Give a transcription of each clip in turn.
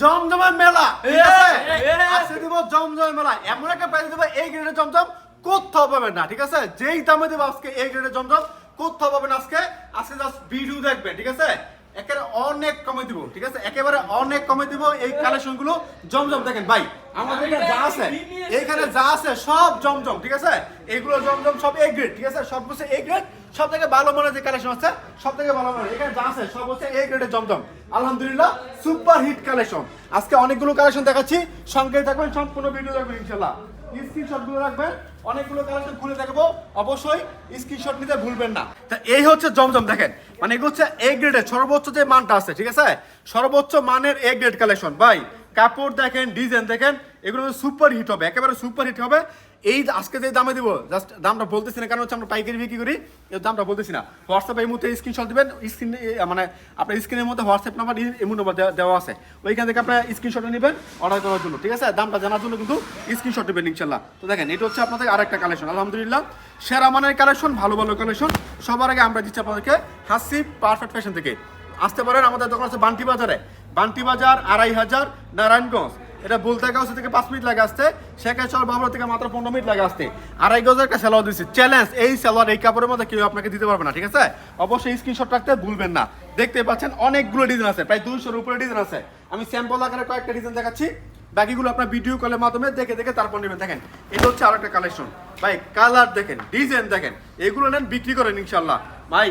জমজমের মেলা। আজকে দিব জমজমের মেলা। এমন একটা প্রাইস দেবো এই গ্রেডের জমজম কোথাও পাবেন না ঠিক আছে? যেই দামে দেবো আজকে এই গ্রেডের জমজম কোথাও পাবেন না আজকে। আজকে জাস্ট ভিডিও দেখবেন ঠিক আছে? একেবারে অনেক কমে দিব, ঠিক আছে? অনেক কমে দিব এই কালেকশনগুলো জমজম, দেখেন ভাই আমাদের যা আছে যা আছে সব জমজম, ঠিক আছে? এগুলো জমজম সব এ গ্রেড ঠিক আছে? সব হচ্ছে এ গ্রেড সব থেকে ভালো মানের যে কালেকশন আছে, সব থেকে ভালো মানের, এখানে যা আছে সব হচ্ছে এ গ্রেডের জমজম। আলহামদুলিল্লাহ, সুপার হিট কালেকশন। আজকে অনেকগুলো কালেকশন দেখাচ্ছি সঙ্গে থাকবেন, সম্পূর্ণ ভিডিও দেখবেন ইনশাল্লাহ এই হচ্ছে জমজম, দেখেন। মানে এগুলো হচ্ছে এ গ্রেডের সর্বোচ্চ যে মানটা আছে, ঠিক আছে? সর্বোচ্চ মানের এ গ্রেড কালেকশন ভাই, কাপড় দেখেন ডিজাইন দেখেন, এগুলো সুপার হিট হবে, একেবারে সুপার হিট হবে। এই আজকে যে দামে দিব জাস্ট দামটা বলতেছি না, কারণ হচ্ছে আমরা পাইকারি বিক্রি করি এর দামটা বলতেছি না। হোয়াটসঅ্যাপে এই মুহূর্তে স্ক্রিনশট দিবেন স্ক্রিন মানে আপনার স্ক্রিনের মধ্যে হোয়াটসঅ্যাপ নাম্বার এমন নাম্বার দেওয়া আছে। ওইখান থেকে আপনার স্ক্রিনশট নেবেন অর্ডার করার জন্য, ঠিক আছে? দামটা জানার জন্য কিন্তু স্ক্রিনশট নেবেন ইনশাল্লাহ তো দেখেন, এটা হচ্ছে আপনাদের আরেকটা কালেকশন আলহামদুলিল্লাহ। সেরা মানের কালেকশন ভালো ভালো কালেকশন সবার আগে আমরা দিচ্ছি আপনাদেরকে হাসি পারফেক্ট ফ্যাশন থেকে। আসতে পারেন আমাদের দোকান আছে বান্টি বাজারে। বান্টি বাজার, আড়াই হাজার, নারায়ণগঞ্জ। এটা বলতে গাছ থেকে পাঁচ মিনিট লাগে আসতে। শেখাচর বাবুরা থেকে মাত্র পনেরো মিনিট লাগে আসতে। আড়াই গজের একটা সেলোয়ার দিচ্ছি চ্যালেঞ্জ এই সেলোয়ার এই কাপড়ের মধ্যে কেউ আপনাকে দিতে পারবে না, ঠিক আছে? অবশ্যই স্ক্রিনশট রাখতে ভুলবেন না। দেখতে পাচ্ছেন অনেকগুলো ডিজাইন আছে, প্রায় দুইশোর উপরে ডিজাইন আছে। আমি স্যাম্পল আকারে কয়েকটা ডিজাইন দেখাচ্ছি। বাকিগুলো আপনার ভিডিও কলের মাধ্যমে দেখে দেখে তারপর নেবেন। দেখেন, এটা হচ্ছে আরও আরেকটা কালেকশন ভাই কালার দেখেন ডিজাইন দেখেন। এগুলো নেন, বিক্রি করেন ইনশাল্লাহ ভাই,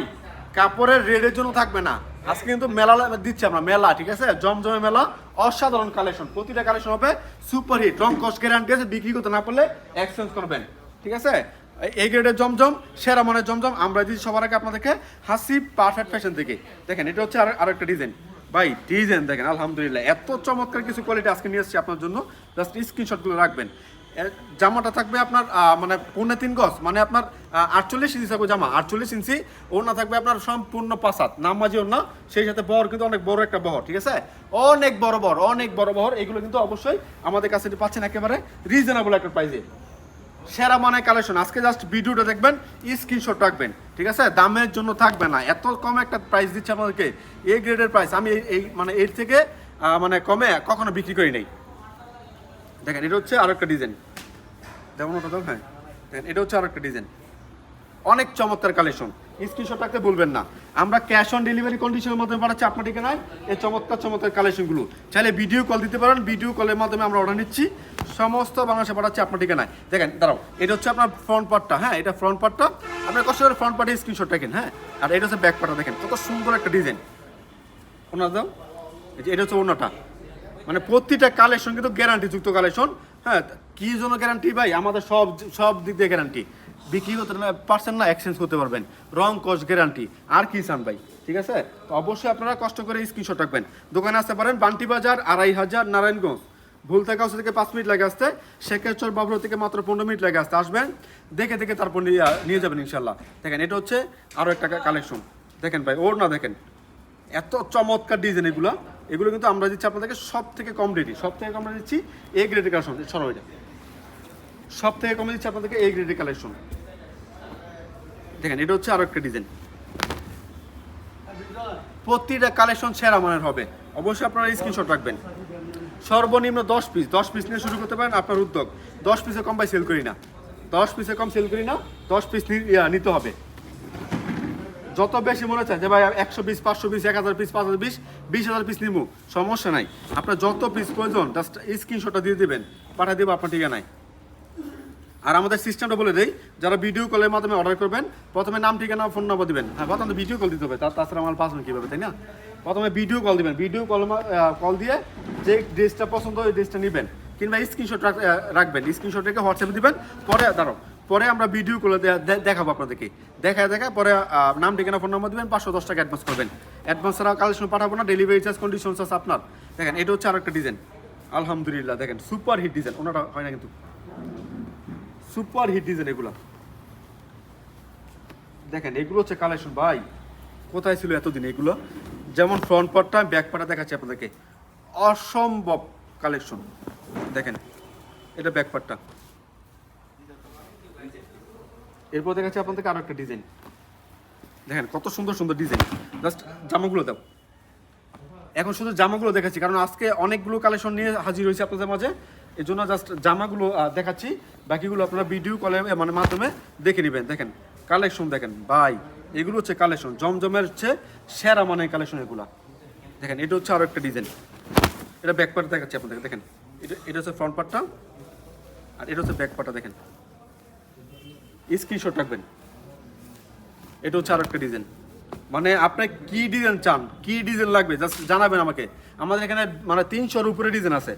কাপড়ের রেডের জন্য থাকবে না। আজকে কিন্তু মেলা দিচ্ছি আমরা, মেলা, ঠিক আছে? জমজমে মেলা, অসাধারণ কালেকশন প্রতিটা কালেকশন হবে সুপার হিট রং কস্ট গ্যারান্টি আছে, বিক্রি করতে না পারলে এক্সচেঞ্জ করবেন ঠিক আছে? এই গ্রেডের জমজম, সেরা মানের জমজম, আমরা দিচ্ছি সবার আগে আপনাদেরকে হাসি পারফেক্ট ফ্যাশন থেকে। দেখেন, এটা হচ্ছে আর আরেকটা ডিজাইন ভাই ডিজাইন দেখেন, আলহামদুলিল্লাহ, এত চমৎকার কিছু কোয়ালিটি আজকে নিয়ে এসেছি আপনার জন্য। জাস্ট স্ক্রিনশটগুলো রাখবেন। জামাটা থাকবে আপনার মানে পৌনে তিন গজ মানে আপনার আটচল্লিশ ইঞ্চি থাকবে জামা, আটচল্লিশ ইঞ্চি, ওড়না থাকবে আপনার সম্পূর্ণ পাসাত নামাজি ওড়না, সেই সাথে বহর কিন্তু অনেক বড় একটা বহর, ঠিক আছে? অনেক বড় বহর, অনেক বড় বহর, এগুলো কিন্তু অবশ্যই আমাদের কাছে পাচ্ছেন একেবারে রিজনেবল একটা প্রাইসে সেরা মানে কালেকশন আজকে জাস্ট ভিডিওটা দেখবেন স্ক্রিনশট রাখবেন, ঠিক আছে? দামের জন্য থাকবে না, এত কম একটা প্রাইস দিচ্ছে আপনাদেরকে এ গ্রেডের প্রাইস আমি এই মানে এর থেকে মানে কমে কখনো বিক্রি করি নাই। দেখেন, এটা হচ্ছে আরও একটা ডিজাইন। যেমন ওটা হ্যাঁ। দেখেন, এটা হচ্ছে আরও একটা ডিজাইন। অনেক চমৎকার কালেকশন। স্ক্রিনশট রাখতে বলবেন না। আমরা ক্যাশ অন ডেলিভারি কন্ডিশনের মাধ্যমে পাঠাচ্ছি আপনার ঠিকানায়। এই চমৎকার চমৎকার কালেকশনগুলো। চাইলে ভিডিও কল দিতে পারেন। ভিডিও কলের মাধ্যমে আমরা অর্ডার নিচ্ছি। সমস্ত বাংলাদেশে পাঠাচ্ছি আপনার ঠিকানায়। দেখেন, দাঁড়াও। এটা হচ্ছে আপনার ফ্রন্ট পার্টটা হ্যাঁ এটা ফ্রন্ট পার্টটা আপনার কষ্ট করে ফ্রন্ট পার্টে স্ক্রিনশট রাখেন হ্যাঁ। আর এটা হচ্ছে ব্যাক পার্টটা দেখেন। কত সুন্দর একটা ডিজাইন। ওনার দাও। এটা হচ্ছে অন্যটা মানে প্রতিটা কালেকশন কিন্তু গ্যারান্টি যুক্ত কালেকশন হ্যাঁ কি জন্য গ্যারান্টি ভাই? আমাদের সব সব দিক দিয়ে গ্যারান্টি বিক্রি করতে না পারছেন না এক্সচেঞ্জ করতে পারবেন। রং কস গ্যারান্টি আর কি চান ভাই? ঠিক আছে? তো অবশ্যই আপনারা কষ্ট করে স্ক্রিনশট রাখবেন। দোকানে আসতে পারেন বান্টি বাজার, আড়াই হাজার, নারায়ণগঞ্জ। ভুল থেকে হাউস থেকে পাঁচ মিনিট লাগে আসতে। শেখেরচর বাবুর থেকে মাত্র পনেরো মিনিট লাগে আসতে। আসবেন, দেখে দেখে তারপর নিয়ে যাবেন ইনশাল্লাহ দেখেন, এটা হচ্ছে আরও একটা কালেকশন দেখেন ভাই ওর না দেখেন। এত চমৎকার ডিজাইন এগুলো। এগুলো কিন্তু আমরা দিচ্ছি আপনাদেরকে সব থেকে কম রেটই সব থেকে কম দিচ্ছি এ গ্রেডের কালেকশন সরো এটা। সব থেকে কমে দিচ্ছি আপনাদেরকে এ গ্রেডের কালেকশন দেখেন, এটা হচ্ছে আরও একটা ডিজাইন প্রতিটা কালেকশন সেরা মানের হবে। অবশ্যই আপনারা স্ক্রিনশট রাখবেন। সর্বনিম্ন দশ পিস দশ পিস নিয়ে শুরু করতে পারেন আপনার উদ্যোগ। দশ পিসে কম পাই সেল করি না। দশ পিসে কম সেল করি না, দশ পিস নিতে হবে। যত বেশি মনে চায় যে ভাই একশো পিস পাঁচশো পিস এক হাজার পিস পাঁচ হাজার পিস বিশ হাজার পিস নিবো সমস্যা নাই। আপনার যত পিস প্রয়োজন জাস্ট স্ক্রিনশটটা দিয়ে দিবেন, পাঠিয়ে দেবো আপনার ঠিকানায়। আর আমাদের সিস্টেমটা বলে দেই, যারা ভিডিও কলের মাধ্যমে অর্ডার করবেন, প্রথমে নাম, ঠিকানা ফোন নাম্বার দিবেন। হ্যাঁ প্রথমে ভিডিও কল দিতে হবে, তার তাছাড়া আমার পাসবেন কীভাবে, তাই না? প্রথমে ভিডিও কল দিবেন ভিডিও কল কল দিয়ে যে ড্রেসটা পছন্দ ওই ড্রেসটা নেবেন। কিংবা স্ক্রিনশট রাখবেন স্ক্রিনশট রেখে হোয়াটসঅ্যাপে দিবেন, পরে দাঁড়াও। পরে আমরা ভিডিও কলে দেখাবো আপনাদেরকে। দেখা দেখা পরে নাম, ঠিকানা ফোন নাম্বার দিবেন, পাঁচশো দশ টাকা অ্যাডভান্স করবেন। অ্যাডভান্স ছাড়া কালেকশন পাঠাবো না ডেলিভারি চার্জ কন্ডিশন চার্জ আপনার। দেখেন, এটা হচ্ছে আরেকটা ডিজাইন আলহামদুলিল্লাহ, দেখেন সুপার হিট ডিজাইন ওনাটা হয় না কিন্তু। সুপার হিট ডিজাইন এগুলো। দেখেন, এগুলো হচ্ছে কালেকশন ভাই, কোথায় ছিল এতদিন এগুলো? যেমন ফ্রন্ট পার্টটা ব্যাক পার্টটা দেখাচ্ছি আপনাদেরকে। অসম্ভব কালেকশন দেখেন, এটা ব্যাক পার্টটা এরপর দেখাচ্ছি আপনাদেরকে আরও একটা ডিজাইন দেখেন, কত সুন্দর সুন্দর ডিজাইন জাস্ট জামাগুলো দাও। এখন শুধু জামাগুলো দেখাচ্ছি, কারণ আজকে অনেকগুলো কালেকশন নিয়ে হাজির হয়েছে আপনাদের মাঝে। এই জন্য জাস্ট জামাগুলো দেখাচ্ছি। বাকিগুলো আপনারা ভিডিও কলে মানে মাধ্যমে দেখে নেবেন। দেখেন কালেকশন দেখেন। ভাই, এগুলো হচ্ছে কালেকশন জমজমের হচ্ছে সেরা মানে কালেকশন এগুলা। দেখেন, এটা হচ্ছে আরও একটা ডিজাইন এটা ব্যাক পার্ট দেখাচ্ছি আপনাদের দেখেন, এটা এটা হচ্ছে ফ্রন্ট পার্টটা আর এটা হচ্ছে ব্যাক পার্টটা দেখেন। স্ক্রিনশট রাখবেন। এটা হচ্ছে আরও একটা ডিজাইন মানে আপনি কি ডিজাইন চান, কি ডিজাইন লাগবে জাস্ট জানাবেন আমাকে। আমাদের এখানে মানে তিনশোর উপরে ডিজাইন আছে।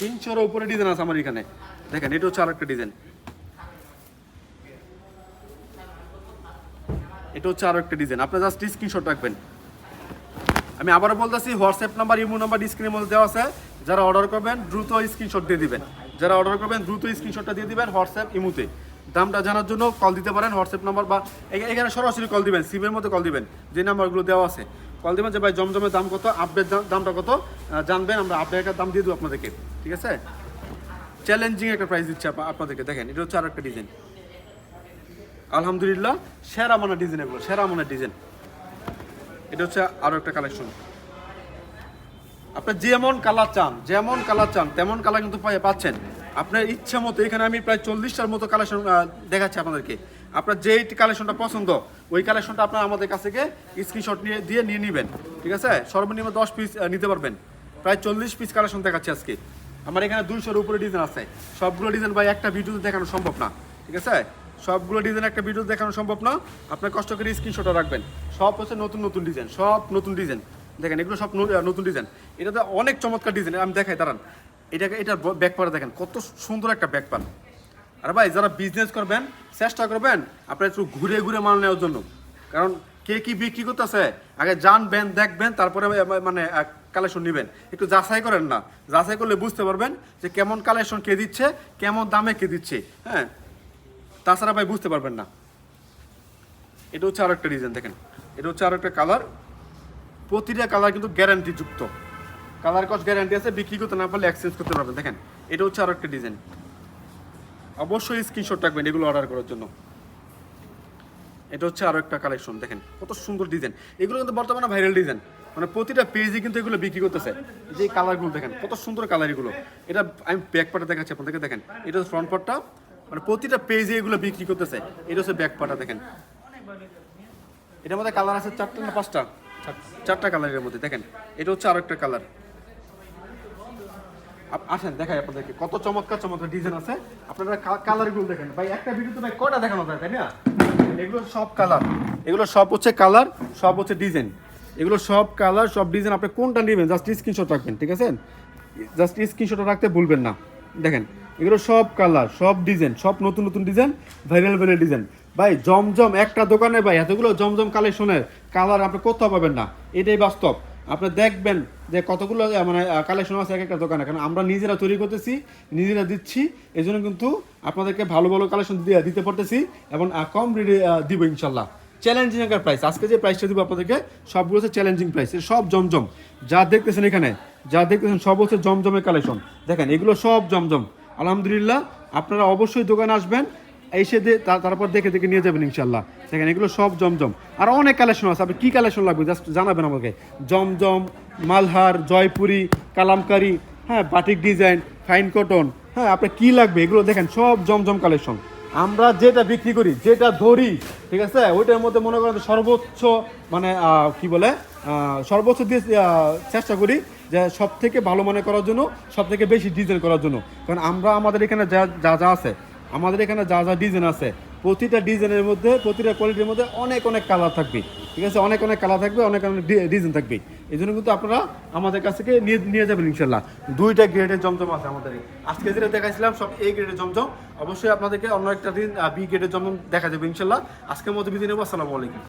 তিনশোর উপরে ডিজাইন আছে আমার এখানে। দেখেন, এটা হচ্ছে আরও একটা ডিজাইন এটা হচ্ছে আরও একটা ডিজাইন আপনি জাস্ট স্ক্রিনশট রাখবেন। আমি আবারও বলতেছি হোয়াটসঅ্যাপ নাম্বার ইমো নাম্বার স্ক্রিনের মধ্যে দেওয়া আছে। যারা অর্ডার করবেন, দ্রুত স্ক্রিনশট দিয়ে দিবেন। যারা অর্ডার করবেন, দ্রুত স্ক্রিনশটটা দিয়ে দিবেন হোয়াটসঅ্যাপ ইমোতে দামটা জানার জন্য কল দিতে পারেন হোয়াটসঅ্যাপ নাম্বার বা এখানে সরাসরি কল দিবেন সিমের মধ্যে কল দিবেন, যে নাম্বারগুলো দেওয়া আছে। কল দিবেন যে, ভাই জমজমের দাম কত আপডেট দামটা কত? জানবেন, আমরা আপডেটের দাম দিয়ে দেবো আপনাদেরকে, ঠিক আছে? চ্যালেঞ্জিং একটা প্রাইস দিচ্ছে আপ- আপনাদেরকে, দেখেন, এটা হচ্ছে আর একটা ডিজাইন আলহামদুলিল্লাহ, সেরা মানের ডিজাইন এগুলো, সেরা মানের ডিজাইন এটা হচ্ছে আরও একটা কালেকশন আপনি যেমন কালার চান, যেমন কালার চান, তেমন কালার কিন্তু পাচ্ছেন। আপনার ইচ্ছা মতো, এখানে আমি প্রায় চল্লিশটার মতো কালেকশন দেখাচ্ছি আপনাদেরকে। আপনার যেই কালেকশনটা পছন্দ, ওই কালেকশনটা আপনার আমাদের কাছ থেকে স্ক্রিনশট নিয়ে, দিয়ে নিয়ে নেবেন। ঠিক আছে? সর্বনিম্ন দশ পিস নিতে পারবেন। প্রায় চল্লিশ পিস কালেকশন দেখাচ্ছি আজকে। আমার এখানে দুইশোর উপরে ডিজাইন আছে। সবগুলো ডিজাইন ভাই একটা ভিডিওতে দেখানো সম্ভব না। ঠিক আছে? সবগুলো ডিজাইন একটা ভিডিও দেখানো সম্ভব না। আপনার কষ্ট করে স্ক্রিনশটটা রাখবেন। সব হচ্ছে নতুন নতুন ডিজাইন সব নতুন ডিজাইন দেখেন, এগুলো সব নতুন ডিজাইন এটাতে অনেক চমৎকার ডিজাইন আমি দেখাই, দাঁড়ান। এটাকে এটার ব্যাক পারে দেখেন, কত সুন্দর একটা ব্যাক পান আর ভাই, যারা বিজনেস করবেন, চেষ্টা করবেন আপনার একটু ঘুরে ঘুরে মাল নেওয়ার জন্য। কারণ কে কি বিক্রি করতেছে, আগে জানবেন, দেখবেন, তারপরে মানে কালেকশন নেবেন। একটু যাচাই করেন না। যাচাই করলে বুঝতে পারবেন যে কেমন কালেকশন কে দিচ্ছে, কেমন দামে কে দিচ্ছে হ্যাঁ? তাছাড়া ভাই বুঝতে পারবেন না। এটা হচ্ছে আরও একটা ডিজাইন দেখেন। এটা হচ্ছে আরও একটা কালার প্রতিটা কালার কিন্তু গ্যারান্টি যুক্ত। কালার কস্ট গ্যারান্টি আছে, বিক্রি করতে না পারলে এক্সচেঞ্জ করতে পারবেন। দেখেন, এটা হচ্ছে আরও একটা ডিজাইন অবশ্যই স্ক্রিনশট রাখবেন এগুলো অর্ডার করার জন্য। এটা হচ্ছে আরও একটা কালেকশন দেখেন, কত সুন্দর ডিজাইন এগুলো কিন্তু বর্তমানে ভাইরাল ডিজাইন মানে প্রতিটা পেজে কিন্তু এগুলো বিক্রি করতেছে। যে কালারগুলো দেখেন, কত সুন্দর কালার এগুলো। এটা আমি ব্যাক পার্টটা দেখাচ্ছি আপনাদেরকে, দেখেন, এটা হচ্ছে ফ্রন্ট পার্টটা মানে প্রতিটা পেজে এগুলো বিক্রি করতেছে। এটা হচ্ছে ব্যাক পার্টটা দেখেন। এটার মধ্যে কালার আছে চারটা না পাঁচটা? চারটা। কালারের মধ্যে, দেখেন, এটা হচ্ছে আরও একটা কালার আসেন, দেখাই আপনাদেরকে। কত চমৎকার চমৎকার ডিজাইন আছে। আপনারা কালারগুলো দেখেন। ভাই, একটা ভিডিওতে ভাই কয়টা দেখানো যায়, তাই না? এগুলো সব কালার এগুলো সব হচ্ছে কালার সব হচ্ছে ডিজাইন এগুলো সব কালার সব ডিজাইন আপনি কোনটা নেবেন? জাস্ট স্ক্রিনশট রাখবেন, ঠিক আছে? জাস্ট স্ক্রিনশট রাখতে ভুলবেন না। দেখেন, এগুলো সব কালার সব ডিজাইন সব নতুন নতুন ডিজাইন ভাইরাল ভাইরাল ডিজাইন ভাই, জমজম একটা দোকানে ভাই, এতগুলো জমজম কালেকশনের কালার আপনি কোথাও পাবেন না। এটাই বাস্তব। আপনি দেখবেন যে কতগুলো মানে কালেকশন আছে, এক একটা দোকানে। কারণ আমরা নিজেরা তৈরি করতেছি, নিজেরা দিচ্ছি এই জন্য কিন্তু আপনাদেরকে ভালো ভালো কালেকশন দিতে পারতেছি এবং কম রেটে দিব ইনশাল্লাহ। চ্যালেঞ্জিং একটা প্রাইস আজকে যে প্রাইসটা দিব আপনাদেরকে, সবগুলো হচ্ছে চ্যালেঞ্জিং প্রাইস সব জমজম। যা দেখতেছেন এখানে, যা দেখতেছেন, সব হচ্ছে জমজমের কালেকশন দেখেন, এগুলো সব জমজম। আলহামদুলিল্লাহ, আপনারা অবশ্যই দোকানে আসবেন। এসে তারপর দেখে দেখে নিয়ে যাবেন ইনশাল্লাহ দেখেন, এগুলো সব জমজম। আর অনেক কালেকশন আছে। আপনি কী কালেকশন লাগবে? জাস্ট জানাবেন আমাকে। জমজম, মালহার, জয়পুরি, কালামকারি হ্যাঁ বাটিক ডিজাইন ফাইন কটন হ্যাঁ আপনার কী লাগবে? এগুলো দেখেন, সব জমজম কালেকশন আমরা যেটা বিক্রি করি, যেটা ধরি, ঠিক আছে? ওইটার মধ্যে মনে করেন সর্বোচ্চ মানে কি বলে? সর্বোচ্চ দিয়ে চেষ্টা করি যে সব থেকে ভালো মনে করার জন্য সব থেকে বেশি ডিজাইন করার জন্য। কারণ আমরা, আমাদের এখানে যা যা আছে আমাদের এখানে যা যা ডিজাইন আছে, প্রতিটা ডিজাইনের মধ্যে, প্রতিটা কোয়ালিটির মধ্যে অনেক অনেক কালার থাকবে। ঠিক আছে? অনেক অনেক কালার থাকবে, অনেক অনেক ডিজাইন থাকবে। এই জন্য কিন্তু আপনারা আমাদের কাছ থেকে নিয়ে নিয়ে যাবেন ইনশাল্লাহ। দুইটা গ্রেডের জমজম আছে আমাদের। আজকে যেটা দেখাইছিলাম, সব এ গ্রেডের জমজম। অবশ্যই আপনাদেরকে অন্য একটা দিন বি গ্রেডের জমজম দেখা যাবে ইনশাল্লাহ। আজকের মতো বিদিন নেব, আসসালামু আলাইকুম।